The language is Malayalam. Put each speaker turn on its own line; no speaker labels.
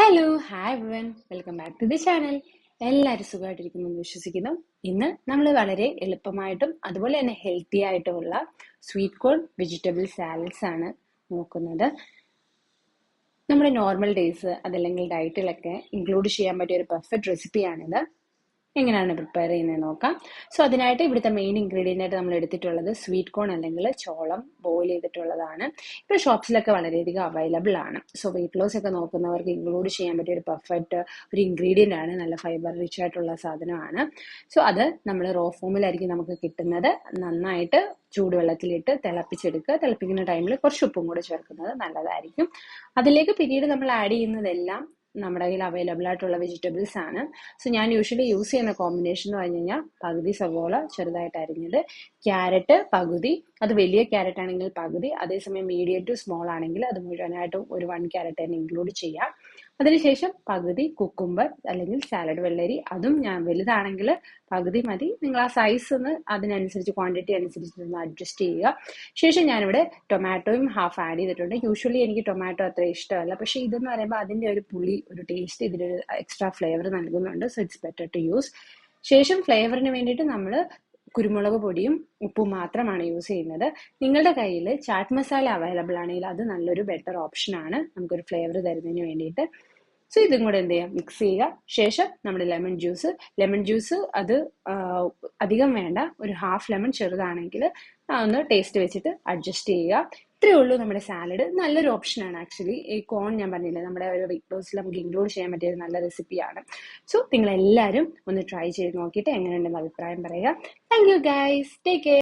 Hello hi everyone welcome back to the channel എല്ലാവരും സുഖമായിട്ടിരിക്കുന്നു എന്ന് വിശ്വസിക്കുന്നു. ഇന്ന് നമ്മൾ വളരെ എളുപ്പമായിട്ടും അതുപോലെ തന്നെ ഹെൽത്തി ആയിട്ടുമുള്ള സ്വീറ്റ് കോൺ വെജിറ്റബിൾ സാലഡ്സ് ആണ് നോക്കുന്നത്. നമ്മുടെ നോർമൽ ഡേയ്സ് അതല്ലെങ്കിൽ ഡയറ്റിലൊക്കെ ഇൻക്ലൂഡ് ചെയ്യാൻ പറ്റിയ ഒരു പെർഫെക്റ്റ് റെസിപ്പിയാണിത് എങ്ങനെയാണ് പ്രിപ്പയർ ചെയ്യുന്നത് നോക്കാം. സോ അതിനായിട്ട് ഇവിടുത്തെ മെയിൻ ഇൻഗ്രീഡിയന്റ് ആയിട്ട് നമ്മൾ എടുത്തിട്ടുള്ളത് സ്വീറ്റ് കോൺ അല്ലെങ്കിൽ ചോളം ബോയിൽ ചെയ്തിട്ടുള്ളതാണ്. ഇപ്പോൾ ഷോപ്സിലൊക്കെ വളരെയധികം അവൈലബിൾ ആണ്. സോ വെയിറ്റ് ലോസ് ഒക്കെ നോക്കുന്നവർക്ക് ഇൻക്ലൂഡ് ചെയ്യാൻ പറ്റിയ ഒരു പെർഫെക്റ്റ് ഒരു ഇൻഗ്രീഡിയന്റ് ആണ്. നല്ല ഫൈബർ റിച്ച് ആയിട്ടുള്ള സാധനമാണ്. സോ അത് നമ്മൾ റോ ഫോമിലായിരിക്കും നമുക്ക് കിട്ടുന്നത്. നന്നായിട്ട് ചൂടുവെള്ളത്തിലിട്ട് തിളപ്പിച്ചെടുക്കുക. തിളപ്പിക്കുന്ന ടൈമിൽ കുറച്ച് ഉപ്പും കൂടെ ചേർക്കുന്നത് നല്ലതായിരിക്കും. അതിലേക്ക് പിന്നീട് നമ്മൾ ആഡ് ചെയ്യുന്നതെല്ലാം നമ്മുടെ കയ്യിൽ അവൈലബിൾ ആയിട്ടുള്ള വെജിറ്റബിൾസ് ആണ്. സോ ഞാൻ യൂഷ്വലി യൂസ് ചെയ്യുന്ന കോമ്പിനേഷൻ എന്ന് പറഞ്ഞു കഴിഞ്ഞാൽ പകുതി സവോള ചെറുതായിട്ട് അരിഞ്ഞത് ക്യാരറ്റ് പകുതി അത് വലിയ ക്യാരറ്റ് ആണെങ്കിൽ പകുതി അതേസമയം മീഡിയം ടു സ്മോൾ ആണെങ്കിൽ അത് മുഴുവനായിട്ടും ഒരു വൺ ക്യാരറ്റ് തന്നെ ഇൻക്ലൂഡ് ചെയ്യാം. അതിനുശേഷം പകുതി കുക്കുംബർ അല്ലെങ്കിൽ സാലഡ് വെള്ളരി. അതും ഞാൻ വലുതാണെങ്കിൽ പകുതി മതി. നിങ്ങൾ ആ സൈസ് ഒന്ന് അതിനനുസരിച്ച് ക്വാണ്ടിറ്റി അനുസരിച്ച് ഒന്ന് അഡ്ജസ്റ്റ് ചെയ്യുക. ശേഷം ഞാനിവിടെ ടൊമാറ്റോയും ഹാഫ് ആഡ് ചെയ്തിട്ടുണ്ട്. യൂഷ്വലി എനിക്ക് ടൊമാറ്റോ അത്ര ഇഷ്ടമല്ല. പക്ഷേ ഇതെന്ന് പറയുമ്പോൾ അതിന്റെ ഒരു പുളി ഒരു ടേസ്റ്റ് ഇതിനൊരു എക്സ്ട്രാ ഫ്ലേവർ നൽകുന്നുണ്ട്. So it's better to use ശേഷം ഫ്ലേവറിന് വേണ്ടിയിട്ട് നമ്മൾ കുരുമുളക് പൊടിയും ഉപ്പും മാത്രമാണ് യൂസ് ചെയ്യുന്നത്. നിങ്ങളുടെ കയ്യിൽ ചാറ്റ് മസാല അവൈലബിൾ ആണെങ്കിൽ അത് നല്ലൊരു ബെറ്റർ ഓപ്ഷൻ ആണ്. നമുക്കൊരു ഫ്ലേവർ തരുന്നതിന് വേണ്ടിയിട്ട്. സോ ഇതും കൂടെ എന്ത് ചെയ്യാം? മിക്സ് ചെയ്യുക. ശേഷം നമ്മുടെ ലെമൺ ജ്യൂസ് ലെമൺ ജ്യൂസ് അത് അധികം വേണ്ട. ഒരു ഹാഫ് ലെമൺ ചെറുതാണെങ്കിൽ ഒന്ന് ടേസ്റ്റ് വെച്ചിട്ട് അഡ്ജസ്റ്റ് ചെയ്യുക. ഇത്രയേ ഉള്ളൂ നമ്മുടെ സാലഡ്. നല്ലൊരു ഓപ്ഷനാണ് ആക്ച്വലി ഈ കോൺ ഞാൻ പറഞ്ഞില്ലേ നമ്മുടെ ഒരു വെയിറ്റ് ലോസിൽ നമുക്ക് ഇൻക്ലൂഡ് ചെയ്യാൻ പറ്റിയ ഒരു നല്ല റെസിപ്പിയാണ് സോ നിങ്ങൾ എല്ലാവരും ഒന്ന് ട്രൈ ചെയ്ത് നോക്കിയിട്ട് എങ്ങനെയുണ്ടെന്ന് അഭിപ്രായം പറയുക. Thank you guys take care